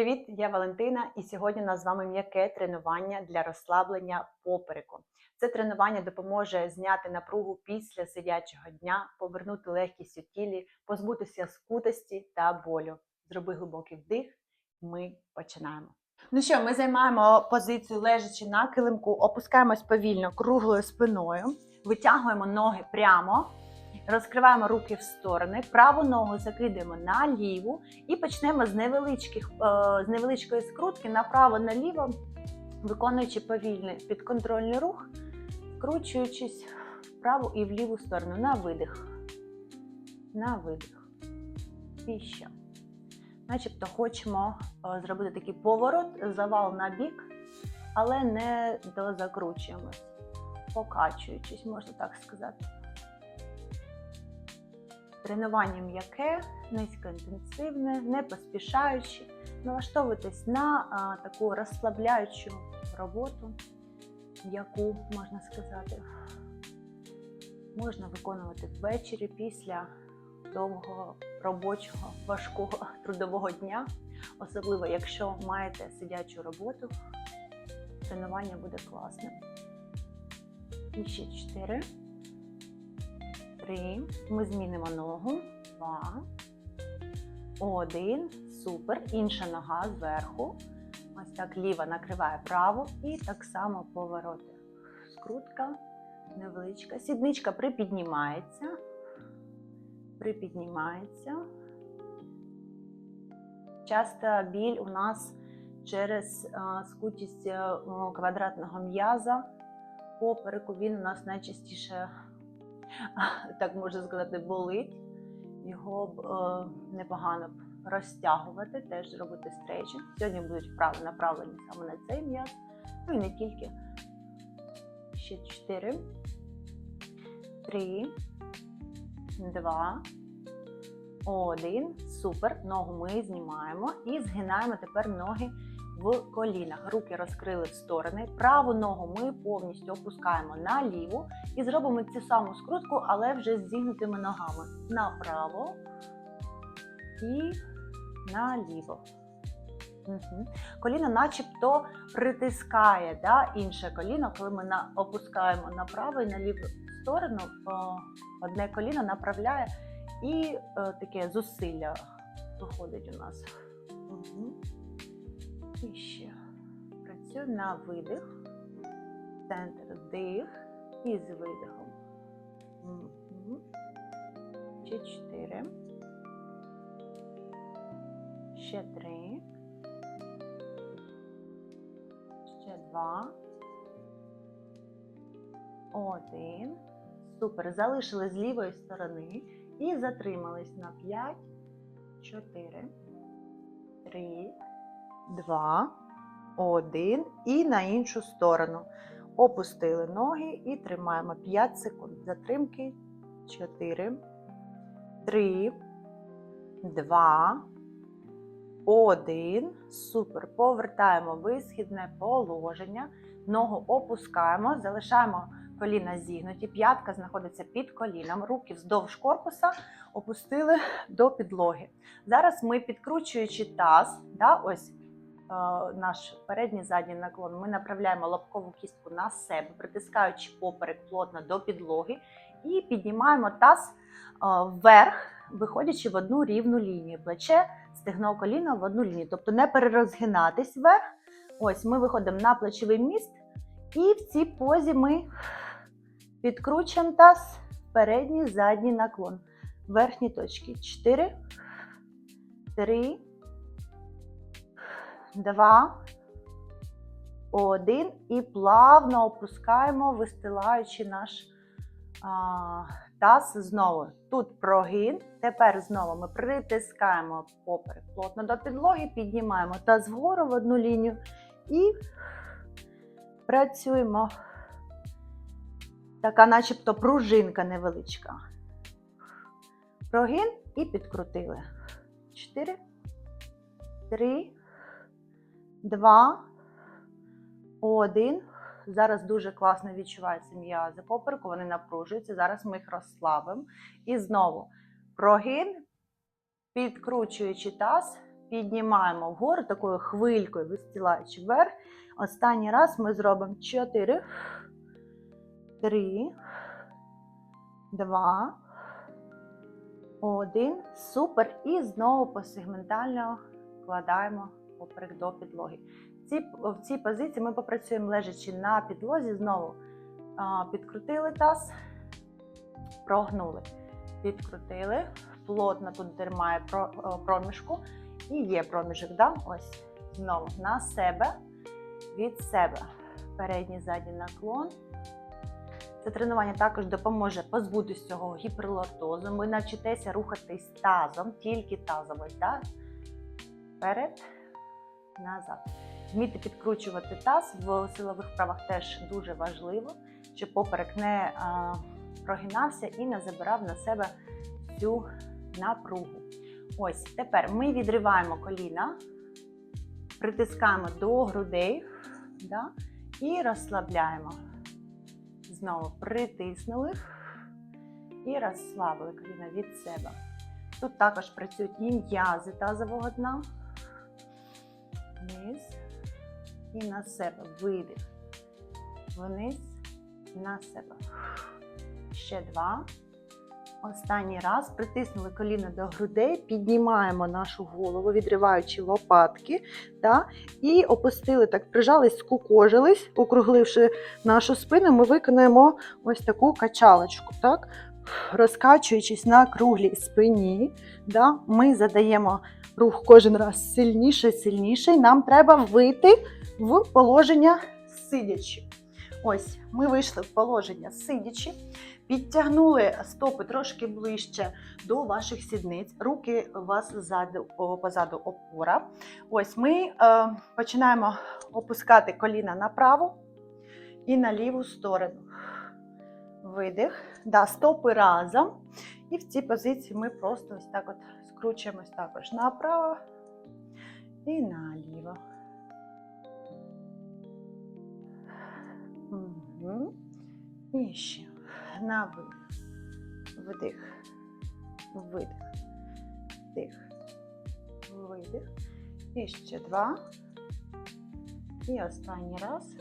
привіт! Я Валентина, і сьогодні у нас з вами м'яке тренування для розслаблення попереку. Це тренування допоможе зняти напругу після сидячого дня, повернути легкість у тілі, позбутися скутості та болю. Зроби глибокий вдих. Ми починаємо. Ну що, ми займаємо позицію лежачи на килимку, опускаємось повільно круглою спиною, витягуємо ноги прямо. Розкриваємо руки в сторони, праву ногу закидаємо на ліву і почнемо з невеличких, е, з невеличкої скрутки направо-наліво, виконуючи повільний підконтрольний рух, скручуючись в праву і в ліву сторону на видих. На видих. І ще. Начебто хочемо е, зробити такий поворот, завал на бік, але не дозакручуємось, покачуючись, можна так сказати. Тренування м'яке, низькоінтенсивне, не поспішаючи. Налаштовуйтесь на а, таку розслабляючу роботу, яку можна сказати, можна виконувати ввечері після довгого робочого, важкого трудового дня, особливо якщо маєте сидячу роботу, тренування буде класним. І ще чотири. Три. Ми змінимо ногу. Два. Один. Супер. Інша нога зверху. Ось так ліва накриває праву. І так само повороти. Скрутка невеличка. Сідничка припіднімається. Припіднімається. Часто біль у нас через скутість квадратного м'яза. Попереку він у нас найчастіше так можна сказати, болить, його б е, непогано б розтягувати, теж зробити стрейчинг. Сьогодні будуть вправи направлені саме на цей м'яз. Ну і не тільки. Ще 4, 3, 2, 1. Супер. Ногу ми знімаємо і згинаємо тепер ноги в колінах. Руки розкрили в сторони. Праву ногу ми повністю опускаємо на ліву і зробимо цю саму скрутку, але вже з зігнутими ногами. Направо і наліво. Угу. Коліно начебто притискає да, інше коліно, коли ми на, опускаємо на праву і на ліву сторону, о, одне коліно направляє і е, таке зусилля виходить у нас. Угу. І ще працюю на видих, центр дих і з видихом. Ще чотири. Ще три. Ще два. Один. Супер. Залишили з лівої сторони і затримались на п'ять, чотири, три. Два, один і на іншу сторону. Опустили ноги і тримаємо 5 секунд. Затримки 4, 3, 2, 1. Супер. Повертаємо висхідне положення. Ногу опускаємо, залишаємо коліна зігнуті. П'ятка знаходиться під коліном. Руки вздовж корпуса опустили до підлоги. Зараз ми, підкручуючи таз, да, ось наш передній задній наклон, ми направляємо лобкову кістку на себе, притискаючи поперек плотно до підлоги, і піднімаємо таз вверх, виходячи в одну рівну лінію. Плече, стегно коліно в одну лінію. Тобто не перерозгинатись вверх. Ось ми виходимо на плечовий міст, і в цій позі ми підкручуємо таз, передній, задній наклон. Верхні точки. 4, 3, два, один. І плавно опускаємо, вистилаючи наш а, таз знову. Тут прогин. Тепер знову ми притискаємо поперек плотно до підлоги, піднімаємо таз вгору в одну лінію і працюємо. Така, начебто, пружинка невеличка. Прогин і підкрутили. Чотири, три. Два, один. Зараз дуже класно відчуваються м'язи попереку, вони напружуються. Зараз ми їх розслабимо. І знову прогин, підкручуючи таз, піднімаємо вгору такою хвилькою, вистілаючи вверх. Останній раз ми зробимо 4, 3, 2, 1. Супер. І знову посегментально вкладаємо поперек до підлоги. Ці, в цій позиції ми попрацюємо лежачи на підлозі, знову а, підкрутили таз, прогнули. Підкрутили, плотно тут тримає про- проміжку. І є проміжок, да? ось знову на себе, від себе. Передній задній наклон. Це тренування також допоможе позбутися цього гіперлортозу. Ви навчитеся рухатись тазом, тільки тазом. Ось, да? Вперед, назад. Вміти підкручувати таз в силових вправах теж дуже важливо, щоб поперек не а, прогинався і не забирав на себе цю напругу. Ось тепер ми відриваємо коліна, притискаємо до грудей да, і розслабляємо. Знову притиснули і розслабили коліна від себе. Тут також працюють і м'язи тазового дна. Вниз і на себе. Видих. Вниз, на себе. Ще два. Останній раз притиснули коліна до грудей, піднімаємо нашу голову, відриваючи лопатки, та, і опустили так, прижались, скукожились, округливши нашу спину, ми виконаємо ось таку качалочку. Так? Розкачуючись на круглій спині, да, ми задаємо рух кожен раз сильніше. і Нам треба вийти в положення сидячи. Ось, ми вийшли в положення сидячи. Підтягнули стопи трошки ближче до ваших сідниць, руки у вас ззаду, позаду опора. Ось ми е, починаємо опускати коліна на праву і на ліву сторону. Видих. Да, стопи разом. І в цій позиції ми просто ось так от скручуємось також направо і наліво. І ще на видих. Вдих. Видих. Вдих. Видих. І ще два. І останній раз.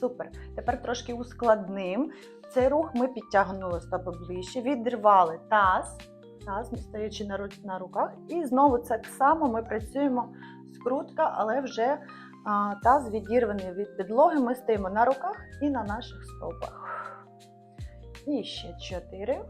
Супер. Тепер трошки ускладним. Цей рух ми підтягнули стопи ближче, відривали таз, таз, стоячи на, на руках. І знову так само ми працюємо скрутка, але вже а, таз відірваний від підлоги. Ми стоїмо на руках і на наших стопах. І ще чотири,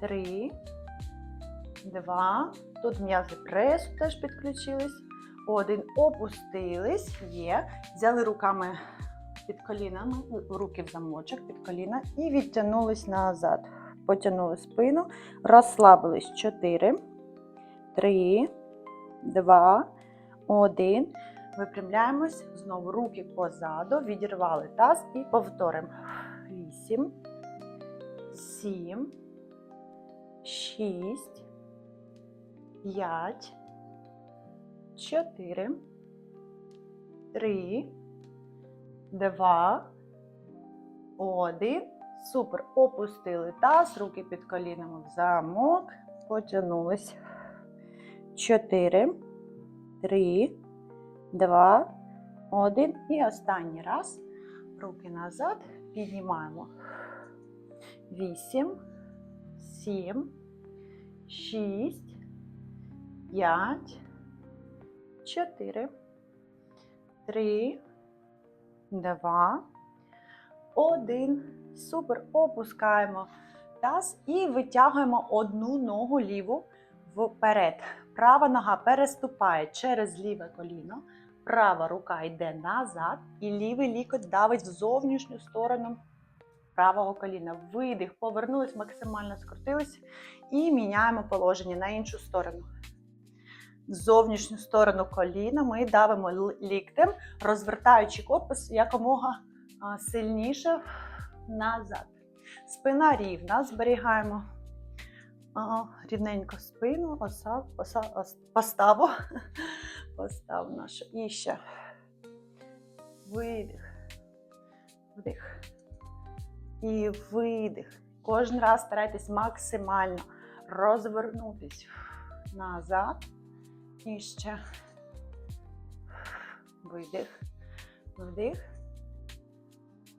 три, два. Тут м'язи пресу теж підключились. Один. Опустились. Є. Взяли руками під колінами, руки в замочок під коліна і відтягнулись назад. Потягнули спину, розслабились. Чотири, три, два, один. Випрямляємось. Знову руки позаду, відірвали таз і повторимо. Вісім, сім, шість, п'ять, чотири, три, два, один. Супер. Опустили таз, руки під колінами в замок. Потягнулись. Чотири, три, два, один. І останній раз. Руки назад. Піднімаємо. Вісім, сім, шість, п'ять, чотири, три, два, один. Супер. Опускаємо таз і витягуємо одну ногу ліву вперед. Права нога переступає через ліве коліно. Права рука йде назад, і лівий лікоть давить в зовнішню сторону правого коліна. Видих, повернулись, максимально скрутились і міняємо положення на іншу сторону. В зовнішню сторону коліна ми давимо ліктем, розвертаючи корпус якомога сильніше назад. Спина рівна, зберігаємо рівненько спину, оса, оса, ос- поставу. Поставу нашу. І ще видих, вдих і видих. Кожен раз старайтесь максимально розвернутись назад І ще. Видих. Вдих.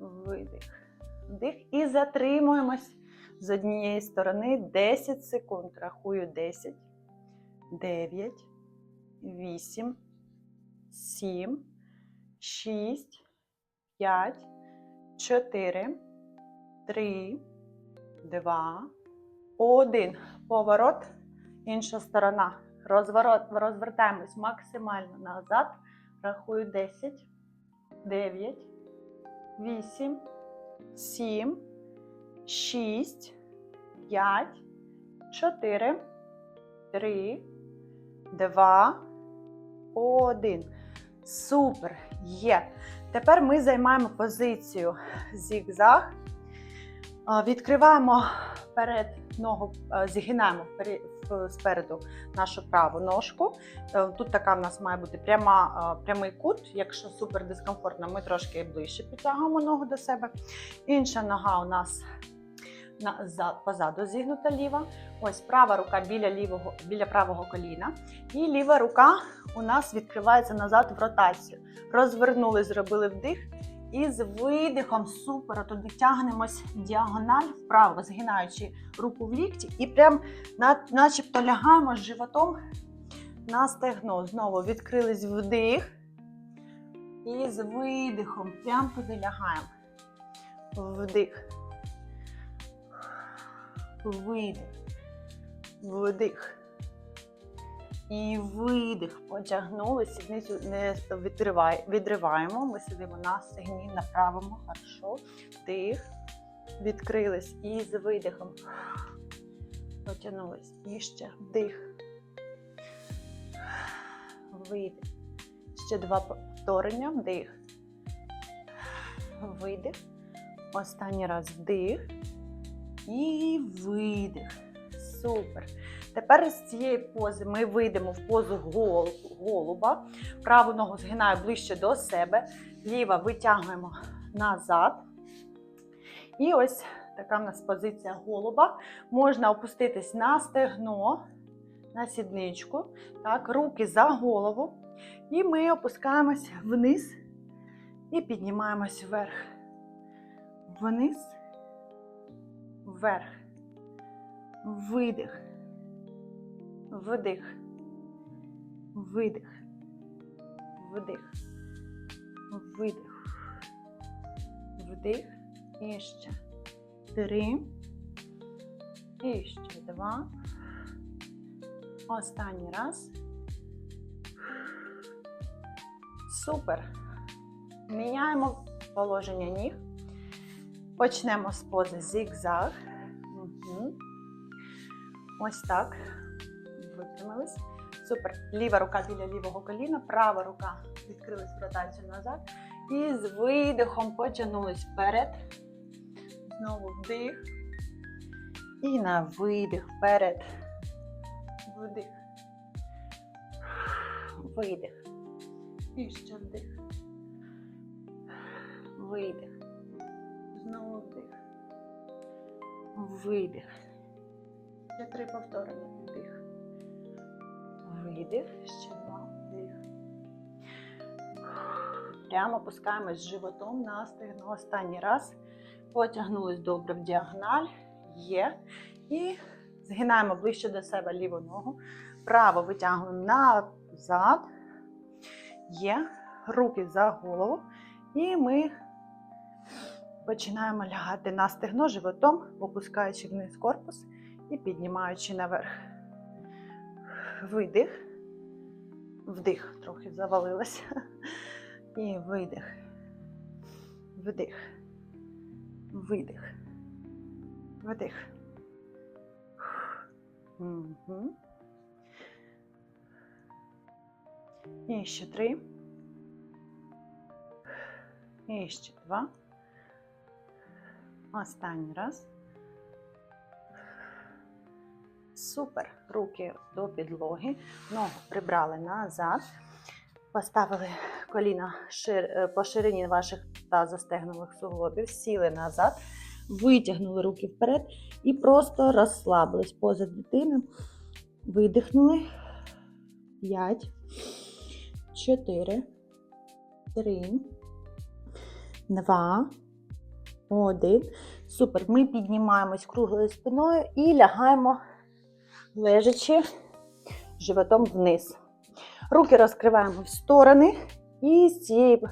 Видих. Вдих. І затримуємось з однієї сторони 10 секунд. Рахую 10, 9, 8, 7, 6, 5, 4, 3, 2, 1. Поворот. Інша сторона. Розворот. Розвертаємось максимально назад. Рахую 10, 9, 8, 7, 6, 5, 4, 3, 2, 1. Супер! Є. Тепер ми займаємо позицію зігзаг. Відкриваємо перед ногу, зігинаємо спереду нашу праву ножку. Е, Тут така в нас має бути пряма, прямий кут. Якщо супер дискомфортно, ми трошки ближче підтягуємо ногу до себе. Інша нога у нас позаду зігнута ліва. Ось права рука біля, лівого, біля правого коліна. І ліва рука у нас відкривається назад в ротацію. Розвернули, зробили вдих. І з видихом супер, туди тягнемось діагональ вправо, згинаючи руку в лікті, і прям на- начебто лягаємо з животом на стегно. Знову відкрились вдих. І з видихом прям туди лягаємо. Вдих. Видих. Вдих. І видих. Потягнули, сідницю не відриваємо. Ми сидимо на стегні, на правому. Хорошо. Вдих. Відкрились. І з видихом. Потягнулись. І ще вдих. Видих. Ще два повторення. Вдих. Видих. Останній раз вдих. І видих. Супер. Тепер з цієї пози ми вийдемо в позу гол- голуба. Праву ногу згинаю ближче до себе. Ліва витягуємо назад. І ось така в нас позиція голуба. Можна опуститись на стегно, на сідничку. Так, руки за голову. І ми опускаємось вниз і піднімаємось вверх. Вниз, вверх. Видих. Вдих. Видих. Вдих. Видих. Вдих. І ще. Три. І ще два. Останній раз. Супер. Міняємо положення ніг. Почнемо з пози зігзаг. Угу. Ось так. Супер. Ліва рука біля лівого коліна, права рука відкрилась в ротацію назад. І з видихом потягнулись вперед. Знову вдих. І на видих вперед. Вдих. Видих. І ще вдих. Видих. Знову вдих. Видих. Ще три повторення. Вдих. Видих. Ще два. Вдих. Прямо опускаємось животом на стегно. Останній раз. Потягнулись добре в діагональ. Є. І згинаємо ближче до себе ліву ногу. Право витягуємо назад. Є. Руки за голову. І ми починаємо лягати на стегно животом, опускаючи вниз корпус і піднімаючи наверх. Видих. Вдих. Трохи завалилася. І видих. Вдих. Видих. Вдих. Угу. І ще три. І ще два. Останній раз. Супер. Руки до підлоги. Ногу прибрали назад. Поставили коліна шир, е, по ширині ваших тазостегнових суглобів, сіли назад, витягнули руки вперед і просто розслабились поза дитини. Видихнули, 5, 4, 3, 2, 1. Супер. Ми піднімаємось круглою спиною і лягаємо лежачи животом вниз. Руки розкриваємо в сторони, і з цієї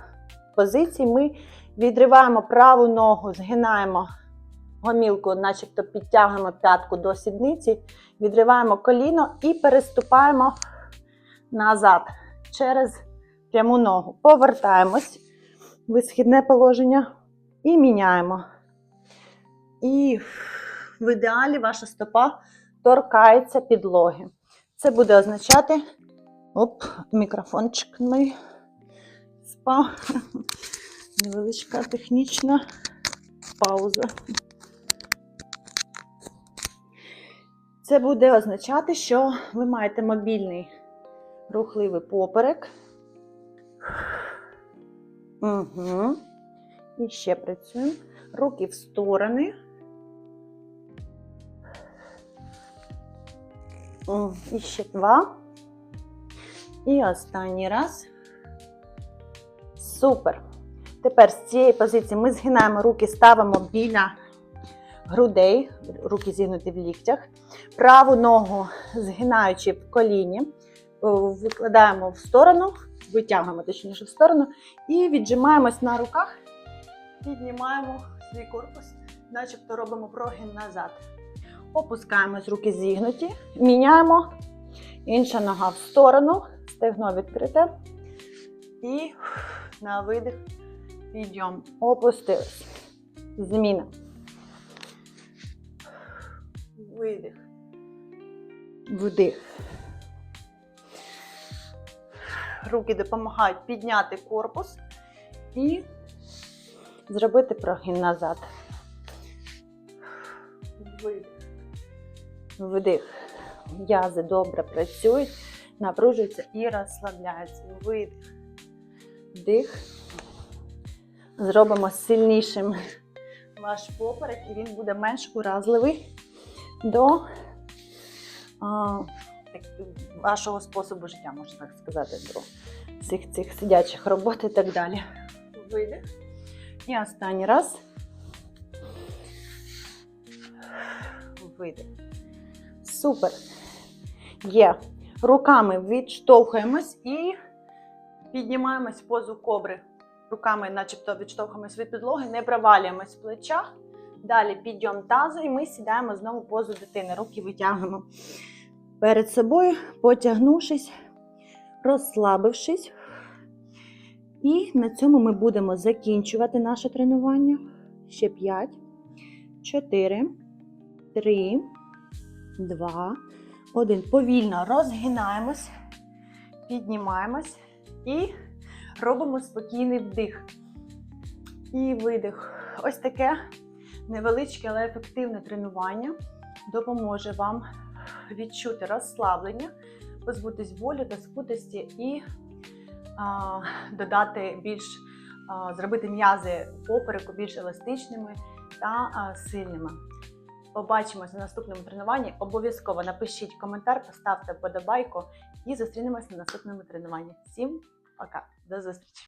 позиції ми відриваємо праву ногу, згинаємо гомілку, начебто підтягуємо п'ятку до сідниці, відриваємо коліно і переступаємо назад через пряму ногу. Повертаємось в висхідне положення і міняємо. І в ідеалі ваша стопа торкається підлоги. Це буде означати. Оп, мікрофончик мій спав. Невеличка технічна пауза. Це буде означати, що ви маєте мобільний рухливий поперек. Угу. І ще працюємо. Руки в сторони. І ще два. І останній раз. Супер. Тепер з цієї позиції ми згинаємо руки, ставимо біля грудей, руки зігнуті в ліктях. Праву ногу згинаючи в коліні, викладаємо в сторону, витягуємо точніше в сторону, і віджимаємось на руках, піднімаємо свій корпус, начебто робимо прогин назад. Опускаємось, руки зігнуті, міняємо. Інша нога в сторону, стегно відкрите. І на видих підйом. Опустились. Зміна. Видих. Вдих. Руки допомагають підняти корпус і зробити прогин назад. Видих. Вдих. М'язи добре працюють, напружуються і розслабляються. Видих. Вдих. Зробимо сильнішим ваш поперек, і він буде менш уразливий до а, так, вашого способу життя, можна так сказати, до всіх цих сидячих робот і так далі. Видих. І останній раз. Видих. Супер. Є. Руками відштовхуємось і піднімаємось в позу кобри. Руками, начебто, відштовхуємось від підлоги, не провалюємось в плечах. Далі підйом тазу, і ми сідаємо знову позу дитини. Руки витягуємо перед собою, потягнувшись, розслабившись. І на цьому ми будемо закінчувати наше тренування. Ще 5, 4, 3, 2, 1. Повільно розгинаємось, піднімаємось і робимо спокійний вдих. І видих. Ось таке невеличке, але ефективне тренування допоможе вам відчути розслаблення, позбутись болю та скутості і а, додати більш, а, зробити м'язи попереку більш еластичними та а, сильними. Побачимось на наступному тренуванні. Обов'язково напишіть коментар, поставте вподобайку і зустрінемось на наступному тренуванні. Всім пока, до зустрічі!